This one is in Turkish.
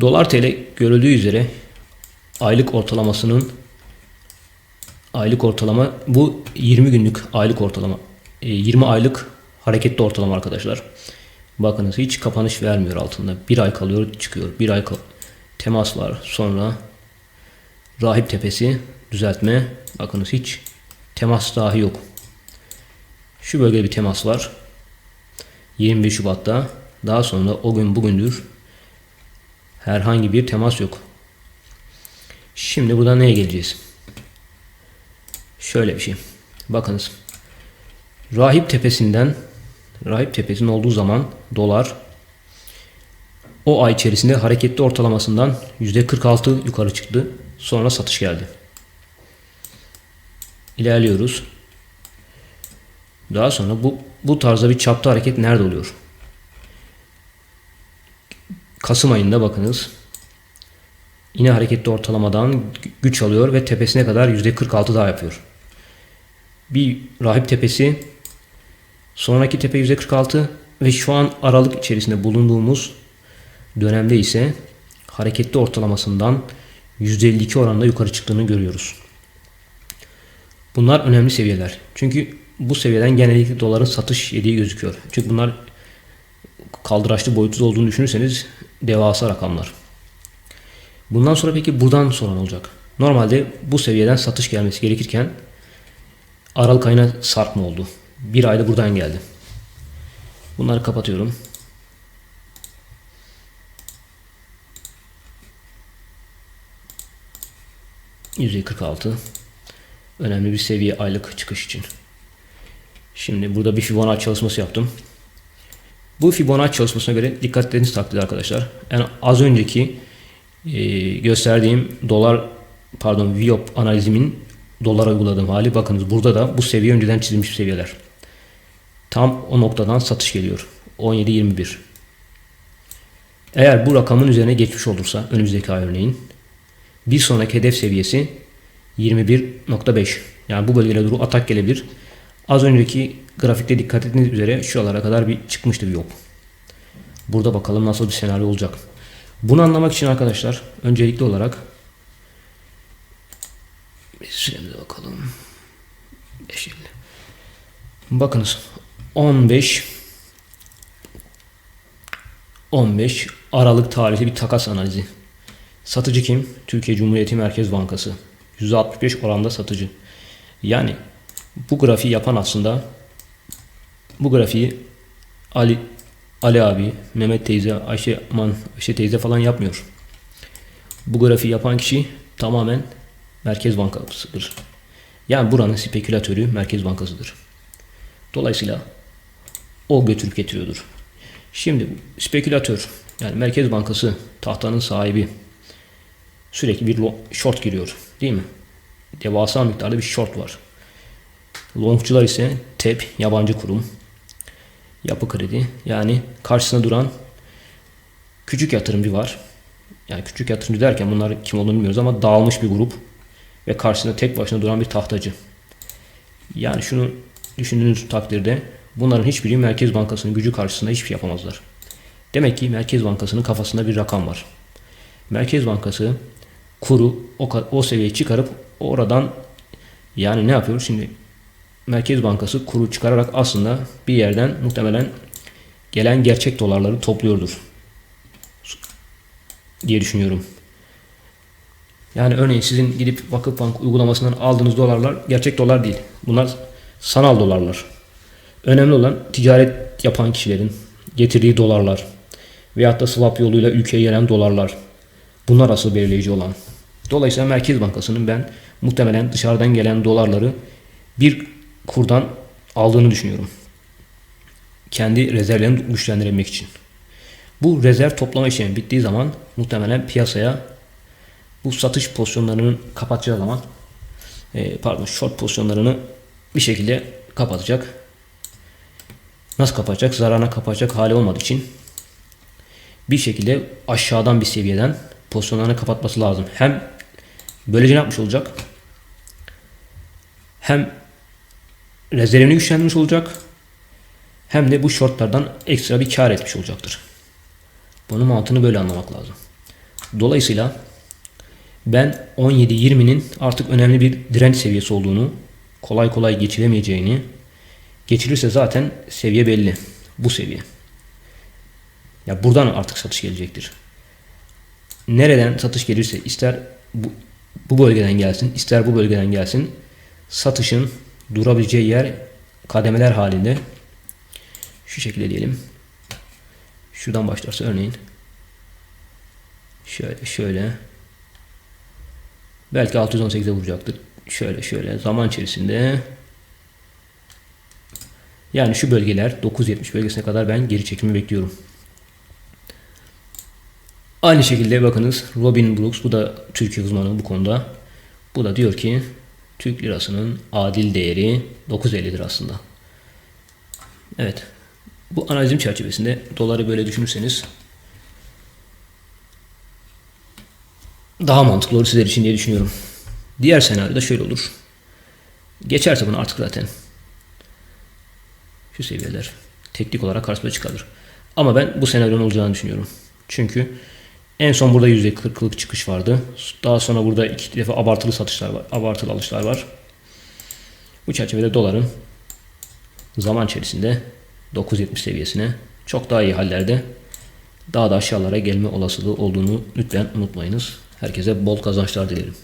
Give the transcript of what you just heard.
Dolar TL görüldüğü üzere aylık ortalamasının aylık ortalama bu 20 günlük aylık ortalama. E, 20 aylık hareketli ortalama arkadaşlar. Bakınız hiç kapanış vermiyor altında. Bir ay kalıyor çıkıyor. Bir ay kal- temas var. Sonra rahip tepesi düzeltme. Bakınız hiç temas dahi yok. Şu bölgede bir temas var. 21 Şubat'ta. Daha sonra o gün bugündür herhangi bir temas yok. Şimdi buradan neye geleceğiz? Şöyle bir şey. Bakınız. Rahip tepesinden Rahip tepesinin olduğu zaman dolar o ay içerisinde hareketli ortalamasından %46 yukarı çıktı. Sonra satış geldi. İlerliyoruz. Daha sonra bu bu tarzda bir çapta hareket nerede oluyor? Kasım ayında bakınız. Yine hareketli ortalamadan güç alıyor ve tepesine kadar %46 daha yapıyor. Bir rahip tepesi, sonraki tepe %46 ve şu an aralık içerisinde bulunduğumuz dönemde ise hareketli ortalamasından %52 oranında yukarı çıktığını görüyoruz. Bunlar önemli seviyeler. Çünkü bu seviyeden genellikle doların satış yediği gözüküyor. Çünkü bunlar kaldıraçlı boyutsuz olduğunu düşünürseniz devasa rakamlar. Bundan sonra peki buradan sonra ne olacak? Normalde bu seviyeden satış gelmesi gerekirken Aralık ayına sarkma oldu. Bir ayda buradan geldi. Bunları kapatıyorum. %46 önemli bir seviye aylık çıkış için. Şimdi burada bir Fibonacci çalışması yaptım. Bu Fibonacci çalışmasına göre dikkatleriniz takdirde arkadaşlar. Yani az önceki e, gösterdiğim dolar pardon VIOP analizimin dolara uyguladığım hali bakınız burada da bu seviye önceden çizilmiş seviyeler. Tam o noktadan satış geliyor. 17.21. Eğer bu rakamın üzerine geçmiş olursa önümüzdeki ay örneğin bir sonraki hedef seviyesi 21.5. Yani bu bölgeye doğru atak gelebilir. Az önceki grafikte dikkat ettiğiniz üzere şuralara kadar bir çıkmıştı bir yok. Burada bakalım nasıl bir senaryo olacak. Bunu anlamak için arkadaşlar öncelikli olarak bir süremize bakalım. 550. Bakınız 15 15 Aralık tarihli bir takas analizi. Satıcı kim? Türkiye Cumhuriyeti Merkez Bankası. %65 oranda satıcı. Yani bu grafiği yapan aslında bu grafiği Ali Ali abi, Mehmet teyze, Ayşe aman Ayşe teyze falan yapmıyor. Bu grafiği yapan kişi tamamen Merkez Bankası'dır. Yani buranın spekülatörü Merkez Bankası'dır. Dolayısıyla o götürüp getiriyordur. Şimdi spekülatör yani Merkez Bankası tahtanın sahibi sürekli bir short giriyor değil mi? Devasa miktarda bir short var. Longçular ise TEP yabancı kurum. Yapı kredi yani karşısına duran küçük yatırımcı var. Yani küçük yatırımcı derken bunlar kim olduğunu bilmiyoruz ama dağılmış bir grup ve karşısında tek başına duran bir tahtacı. Yani şunu düşündüğünüz takdirde bunların hiçbiri Merkez Bankası'nın gücü karşısında hiçbir şey yapamazlar. Demek ki Merkez Bankası'nın kafasında bir rakam var. Merkez Bankası kuru o, o seviyeye çıkarıp oradan yani ne yapıyor? Şimdi Merkez Bankası kuru çıkararak aslında bir yerden muhtemelen gelen gerçek dolarları topluyordur diye düşünüyorum. Yani örneğin sizin gidip Vakıfbank uygulamasından aldığınız dolarlar gerçek dolar değil. Bunlar sanal dolarlar. Önemli olan ticaret yapan kişilerin getirdiği dolarlar veyahut da swap yoluyla ülkeye gelen dolarlar. Bunlar asıl belirleyici olan. Dolayısıyla Merkez Bankası'nın ben muhtemelen dışarıdan gelen dolarları bir kurdan aldığını düşünüyorum. Kendi rezervlerini güçlendirebilmek için. Bu rezerv toplama işlemi bittiği zaman muhtemelen piyasaya bu satış pozisyonlarının kapatacağı zaman e, pardon short pozisyonlarını bir şekilde kapatacak. Nasıl kapatacak? Zararına kapatacak hali olmadığı için bir şekilde aşağıdan bir seviyeden pozisyonlarını kapatması lazım. Hem böylece ne yapmış olacak? Hem rezervini güçlendirmiş olacak hem de bu shortlardan ekstra bir kar etmiş olacaktır. Bunun mantığını böyle anlamak lazım. Dolayısıyla ben 17-20'nin artık önemli bir direnç seviyesi olduğunu, kolay kolay geçilemeyeceğini, geçilirse zaten seviye belli. Bu seviye. Ya buradan artık satış gelecektir. Nereden satış gelirse ister bu, bu bölgeden gelsin, ister bu bölgeden gelsin satışın durabileceği yer kademeler halinde şu şekilde diyelim. Şuradan başlarsa örneğin şöyle şöyle belki 618'e vuracaktır. Şöyle şöyle zaman içerisinde yani şu bölgeler 970 bölgesine kadar ben geri çekimi bekliyorum. Aynı şekilde bakınız Robin Brooks bu da Türkiye uzmanı bu konuda. Bu da diyor ki Türk lirasının adil değeri 9.50'dir aslında. Evet. Bu analizim çerçevesinde doları böyle düşünürseniz daha mantıklı olur sizler için diye düşünüyorum. Diğer senaryoda şöyle olur. Geçerse bunu artık zaten şu seviyeler teknik olarak karşımıza çıkarır. Ama ben bu senaryonun olacağını düşünüyorum. Çünkü en son burada %40'lık çıkış vardı. Daha sonra burada iki defa abartılı satışlar var. Abartılı alışlar var. Bu çerçevede doların zaman içerisinde 9.70 seviyesine çok daha iyi hallerde daha da aşağılara gelme olasılığı olduğunu lütfen unutmayınız. Herkese bol kazançlar dilerim.